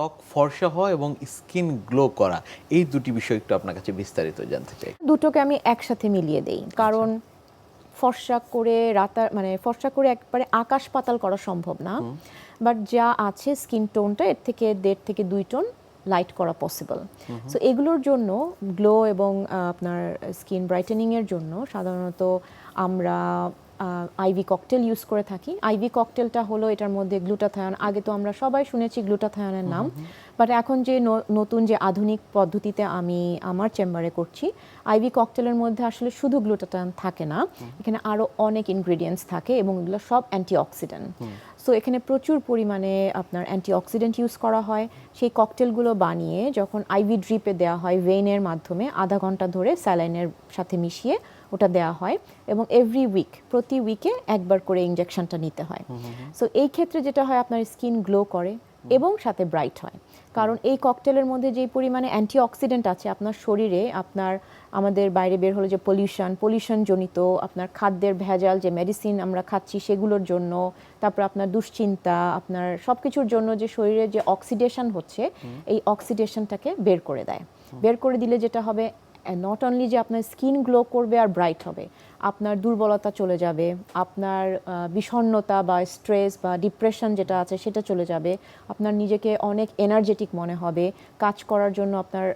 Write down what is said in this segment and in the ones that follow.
ত্বক ফর্সা হওয়া এবং স্কিন গ্লো করা এই দুটি বিষয় একটু আপনার কাছে বিস্তারিত জানতে চাই। দুটোকে আমি একসাথে মিলিয়ে দেই কারণ ফর্সা করে রাতা মানে ফর্সা করে একবারে আকাশ পাতাল করা সম্ভব না। বাট যা আছে স্কিন টোনটা এর থেকে দেড় থেকে দুই টোন লাইট করা পসিবল। সো এগুলোর জন্য গ্লো এবং আপনার স্কিন ব্রাইটেনিংয়ের জন্য সাধারণত আমরা আইভি ককটেল ইউজ করে থাকি। আইভি ককটেলটা হলো এটার মধ্যে গ্লুটাথায়ন আগে তো আমরা সবাই শুনেছি গ্লুটাথায়নের নাম। বাট এখন যে নতুন যে আধুনিক পদ্ধতিতে আমি আমার চেম্বারে করছি আইভি ককটেলের মধ্যে আসলে শুধু গ্লুটাথায়ন থাকে না। এখানে আরও অনেক ইনগ্রেডিয়েন্টস থাকে এবং এগুলো সব অ্যান্টিঅক্সিডেন্ট সো এখানে প্রচুর পরিমাণে আপনার অ্যান্টিঅক্সিডেন্ট ইউজ করা হয়। সেই ককটেলগুলো বানিয়ে যখন আইভি ড্রিপে দেওয়া হয় ভেইনের মাধ্যমে আধা ঘণ্টা ধরে স্যালাইনের সাথে মিশিয়ে ওটা দেওয়া হয় এবং এভরি উইক প্রতি উইকে একবার করে ইঞ্জেকশনটা নিতে হয়। সো এই ক্ষেত্রে যেটা হয় আপনার স্কিন গ্লো করে এবং সাথে ব্রাইট হয়। কারণ এই ককটেলের মধ্যে যেই পরিমাণে অ্যান্টিঅক্সিডেন্ট আছে আপনার শরীরে আপনার আমাদের বাইরে বের হলো যে পলিউশন পলিউশন জনিত আপনার খাদ্যের ভেজাল যে মেডিসিন আমরা খাচ্ছি সেগুলোর জন্য তারপর আপনার দুশ্চিন্তা আপনার সব কিছুর জন্য যে শরীরে যে অক্সিডেশন হচ্ছে এই অক্সিডেশনটাকে বের করে দেয়। বের করে দিলে যেটা হবে নট অনলি যে আপনার স্কিন গ্লো করবে আর ব্রাইট হবে আপনার দুর্বলতা চলে যাবে আপনার বিষণ্ণতা বা স্ট্রেস বা ডিপ্রেশন যেটা আছে সেটা চলে যাবে আপনার নিজেকে অনেক এনার্জেটিক মনে হবে কাজ করার জন্য আপনার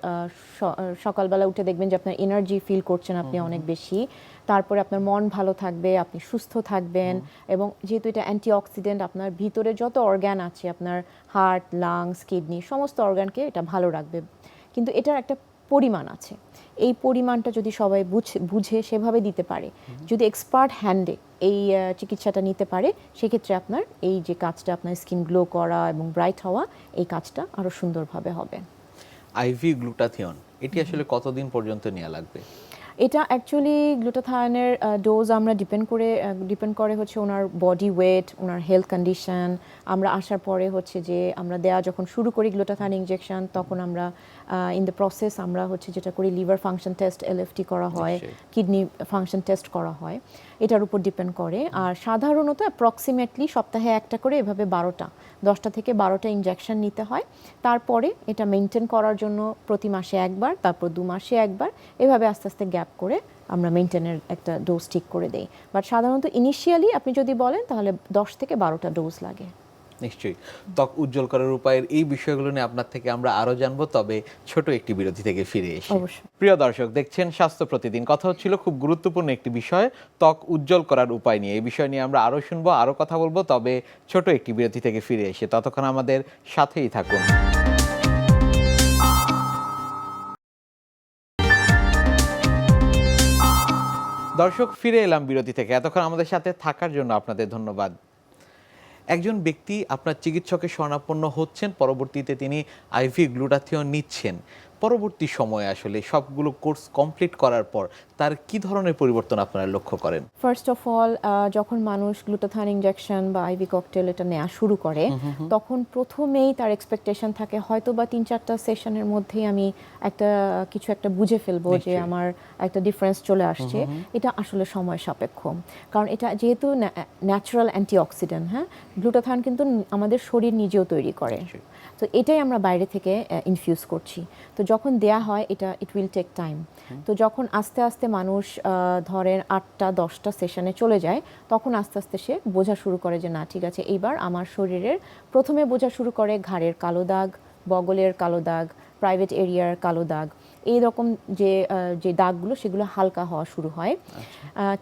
সকালবেলা উঠে দেখবেন যে আপনার এনার্জি ফিল করছেন আপনি অনেক বেশি। তারপরে আপনার মন ভালো থাকবে আপনি সুস্থ থাকবেন এবং যেহেতু এটা অ্যান্টিঅক্সিডেন্ট আপনার ভিতরে যত অর্গ্যান আছে আপনার হার্ট লাংস কিডনি সমস্ত অর্গ্যানকে এটা ভালো রাখবে। কিন্তু এটার একটা পরিমাণ আছে। এই পরিমাণটা যদি সবাই বুঝে সেভাবে দিতে পারে যদি এক্সপার্ট হ্যান্ডে এই চিকিৎসাটা নিতে পারে সেক্ষেত্রে আপনার এই যে কাজটা আপনার স্কিন গ্লো করা এবং ব্রাইট হওয়া এই কাজটা আরও সুন্দরভাবে হবে। আইভি গ্লুটাথিয়ন এটি আসলে কতদিন পর্যন্ত নেওয়া লাগবে? এটা অ্যাকচুয়ালি গ্লুটাথায়নের ডোজ আমরা ডিপেন্ড করে ডিপেন্ড করে হচ্ছে ওনার বডি ওয়েট ওনার হেলথ কন্ডিশন আমরা আসার পরে হচ্ছে যে আমরা দেওয়া যখন শুরু করি গ্লুটাথায়ন ইনজেকশন তখন আমরা ইন দ্য প্রসেস আমরা হচ্ছে যেটা করি লিভার ফাংশন টেস্ট এলএফটি করা হয় কিডনি ফাংশন টেস্ট করা হয় এটার উপর ডিপেন্ড করে। আর সাধারণত অ্যাপ্রক্সিমেটলি সপ্তাহে একটা করে এভাবে বারোটা দশটা থেকে বারোটা ইনজেকশন নিতে হয়। তারপরে এটা মেনটেন করার জন্য প্রতি মাসে একবার, তারপর দু মাসে একবার। এভাবে আস্তে আস্তে গ্যাপ করে আমরা মেনটেনের একটা ডোজ ঠিক করে দেই। বাট সাধারণত ইনিশিয়ালি আপনি যদি বলেন তাহলে দশ থেকে বারোটা ডোজ লাগে। নিশ্চয়ই। ত্বক উজ্জ্বল করার উপায়ের এই বিষয়গুলো নিয়ে আপনার থেকে আমরা আরও জানব তবে ছোট একটি বিরতি থেকে ফিরে এসে। প্রিয় দর্শক দেখছেন স্বাস্থ্য প্রতিদিন। কথা হচ্ছিল খুব গুরুত্বপূর্ণ একটি বিষয় ত্বক উজ্জ্বল করার উপায় নিয়ে। এই বিষয় নিয়ে আমরা আরও শুনব আরও কথা বলব তবে ছোট একটি বিরতি থেকে ফিরে এসে। ততক্ষণ আমাদের সাথেই থাকুন। দর্শক ফিরে এলাম বিরতি থেকে। এতক্ষণ আমাদের সাথে থাকার জন্য আপনাদের ধন্যবাদ। একজন ব্যক্তি আপনার চিকিৎসকের শরণাপন্ন হচ্ছেন পরবর্তীতে তিনি আইভি গ্লুটাথিয়ন নিচ্ছেন। পরবর্তী সময়ে আসলে সবগুলো কোর্স কমপ্লিট করার পর তার কি ধরনের পরিবর্তন আপনারা লক্ষ্য করেন? ফার্স্ট অফ অল যখন মানুষ গ্লুটাথান ইনজেকশন বা আইভি ককটেল এটা নেওয়া শুরু করে তখন প্রথমেই তার এক্সপেকটেশন থাকে হয়তো বা তিন চারটা সেশনের মধ্যেই আমি একটা কিছু একটা বুঝে ফেলব যে আমার একটা ডিফারেন্স চলে আসছে। এটা আসলে সময় সাপেক্ষ। কারণ এটা যেহেতু ন্যাচারাল অ্যান্টিঅক্সিডেন্ট হ্যাঁ? গ্লুটাথান কিন্তু আমাদের শরীর নিজেও তৈরি করে। তো এটাই আমরা বাইরে থেকে ইনফিউজ করছি। তো যখন দেয়া হয় এটা ইট উইল টেক টাইম তো যখন আস্তে আস্তে মানুষ ধরেন আটটা দশটা সেশনে চলে যায় তখন আস্তে আস্তে সে বোঝা শুরু করে যে না ঠিক আছে এইবার আমার শরীরের প্রথমে বোঝা শুরু করে ঘাড়ের কালো দাগ বগলের কালো দাগ প্রাইভেট এরিয়ার কালো দাগ। এই রকম যে যে দাগগুলো সেগুলো হালকা হওয়া শুরু হয়।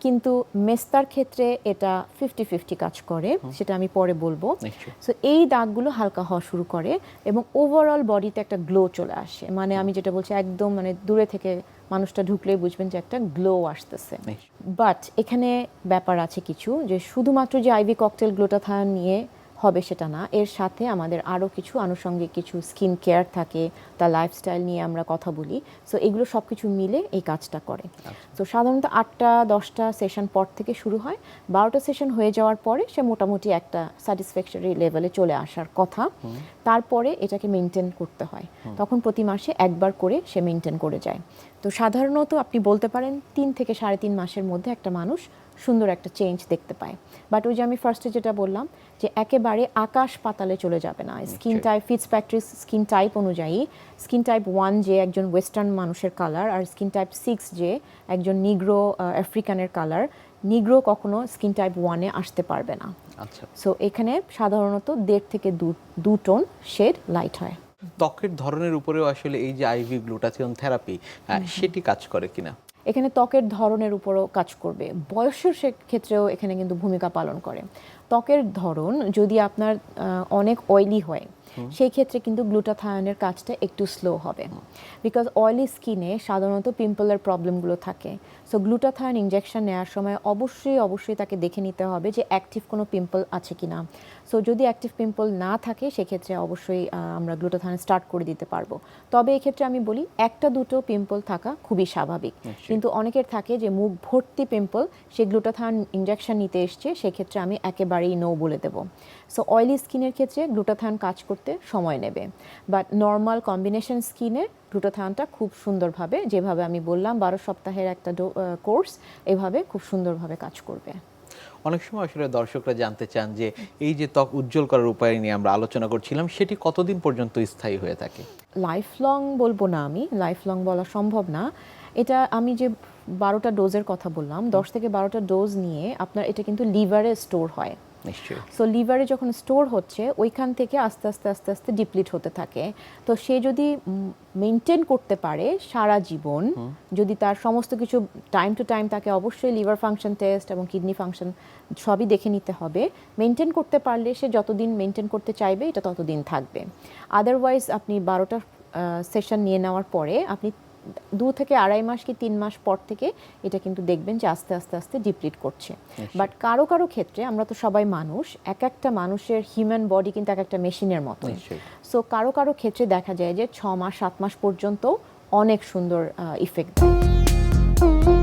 কিন্তু মেস্তার ক্ষেত্রে এটা ফিফটি ফিফটি কাজ করে সেটা আমি পরে বলব। সো এই দাগগুলো হালকা হওয়া শুরু করে এবং ওভারঅল বডিতে একটা গ্লো চলে আসে। মানে আমি যেটা বলছি একদম মানে দূরে থেকে মানুষটা ঢুকলেই বুঝবেন যে একটা গ্লো আসতেছে। বাট এখানে ব্যাপার আছে কিছু যে শুধুমাত্র যে আইভি ককটেল গ্লোটা নিয়ে হবে সেটা না। এর সাথে আমাদের আরও কিছু আনুষঙ্গিক কিছু স্কিন কেয়ার থাকে তার লাইফস্টাইল নিয়ে আমরা কথা বলি। সো এগুলো সব কিছু মিলে এই কাজটা করে। তো সাধারণত আটটা দশটা সেশন পর থেকে শুরু হয়। বারোটা সেশন হয়ে যাওয়ার পরে সে মোটামুটি একটা স্যাটিসফ্যাকশনারি লেভেলে চলে আসার কথা। তারপরে এটাকে মেনটেন করতে হয়। তখন প্রতি মাসে একবার করে সে মেনটেন করে যায়। তো সাধারণত আপনি বলতে পারেন তিন থেকে সাড়ে তিন মাসের মধ্যে একটা মানুষ সুন্দর একটা চেঞ্জ দেখতে পায়। বাট ওই যে আমি ফার্স্টে যেটা বললাম যে একেবারে আকাশ পাতালে চলে যাবে না। Skin type Fitzpatrick skin type অনুযায়ী স্কিন টাইপ ওয়ান যে একজন ওয়েস্টার্ন মানুষের কালার আর স্কিন টাইপ সিক্স যে একজন নিগ্রো আফ্রিকানের কালার নিগ্রো কখনো স্কিন টাইপ ওয়ানে আসতে পারবে না। আচ্ছা। সো এখানে সাধারণত দেড় থেকে দু দু টোন শেড লাইট হয়। ত্বকের ধরনের উপরেও আসলে এই যে আইভি গ্লুটাথিয়ন থেরাপি সেটি কাজ করে কিনা? এখানে ত্বকের ধরনের উপরও কাজ করবে। বয়সের সে- ক্ষেত্রেও এখানে কিন্তু ভূমিকা পালন করে। ত্বকের ধরন যদি আপনার অনেক অয়েলি হয় সেই ক্ষেত্রে কিন্তু গ্লুটাথায়নের কাজটা একটু স্লো হবে। বিকজ অয়েলি স্কিনে সাধারণত পিম্পলের প্রবলেমগুলো থাকে। সো গ্লুটাথায়ন ইঞ্জেকশন নেওয়ার সময় অবশ্যই অবশ্যই তাকে দেখে নিতে হবে যে অ্যাক্টিভ কোনো পিম্পল আছে কিনা। সো যদি অ্যাক্টিভ পিম্পল না থাকে সেক্ষেত্রে অবশ্যই আমরা গ্লুটাথায়ন স্টার্ট করে দিতে পারব। তবে এক্ষেত্রে আমি বলি একটা দুটো পিম্পল থাকা খুবই স্বাভাবিক। কিন্তু অনেকের থাকে যে মুখ ভর্তি পিম্পল সে গ্লুটাথায়ন ইঞ্জেকশন নিতে এসছে সেক্ষেত্রে আমি একেবারেই নো বলে দেবো। সো অয়েলি স্কিনের ক্ষেত্রে গ্লুটাথায়ন কাজ করতে সময় নেবে। বাট নর্মাল কম্বিনেশন স্কিনে গ্লুটাথায়নটা খুব সুন্দরভাবে যেভাবে আমি বললাম বারো সপ্তাহের একটা কোর্স এভাবে খুব সুন্দরভাবে কাজ করবে। অনেক সময় আসলে দর্শকরা জানতে চান যে এই যে ত্বক উজ্জ্বল করার উপায় নিয়ে আমরা আলোচনা করছিলাম সেটি কতদিন পর্যন্ত স্থায়ী হয়ে থাকে? লাইফ লং বলব না আমি লাইফ লং বলা সম্ভব না। এটা আমি যে বারোটা ডোজের কথা বললাম দশ থেকে বারোটা ডোজ নিয়ে আপনার এটা কিন্তু লিভারে স্টোর হয়। নিশ্চয়ই। সো লিভারে যখন স্টোর হচ্ছে ওইখান থেকে আস্তে আস্তে আস্তে আস্তে ডিপ্লিট হতে থাকে। তো সে যদি মেনটেন করতে পারে সারা জীবন যদি তার সমস্ত কিছু টাইম টু টাইম তাকে অবশ্যই লিভার ফাংশন টেস্ট এবং কিডনি ফাংশন সবই দেখে নিতে হবে। মেনটেন করতে পারলে সে যতদিন মেনটেন করতে চাইবে এটা ততদিন থাকবে। আদারওয়াইজ আপনি বারোটা সেশন নিয়ে নেওয়ার পরে আপনি দু থেকে আড়াই মাস কি তিন মাস পর থেকে এটা কিন্তু দেখবেন যে আস্তে আস্তে আস্তে ডিপ্লিট করছে। বাট কারও কারও ক্ষেত্রে আমরা তো সবাই মানুষ এক একটা মানুষের হিউম্যান বডি কিন্তু এক একটা মেশিনের মতো সো কারও কারও ক্ষেত্রে দেখা যায় যে ছ মাস সাত মাস পর্যন্ত অনেক সুন্দর ইফেক্ট দেয়।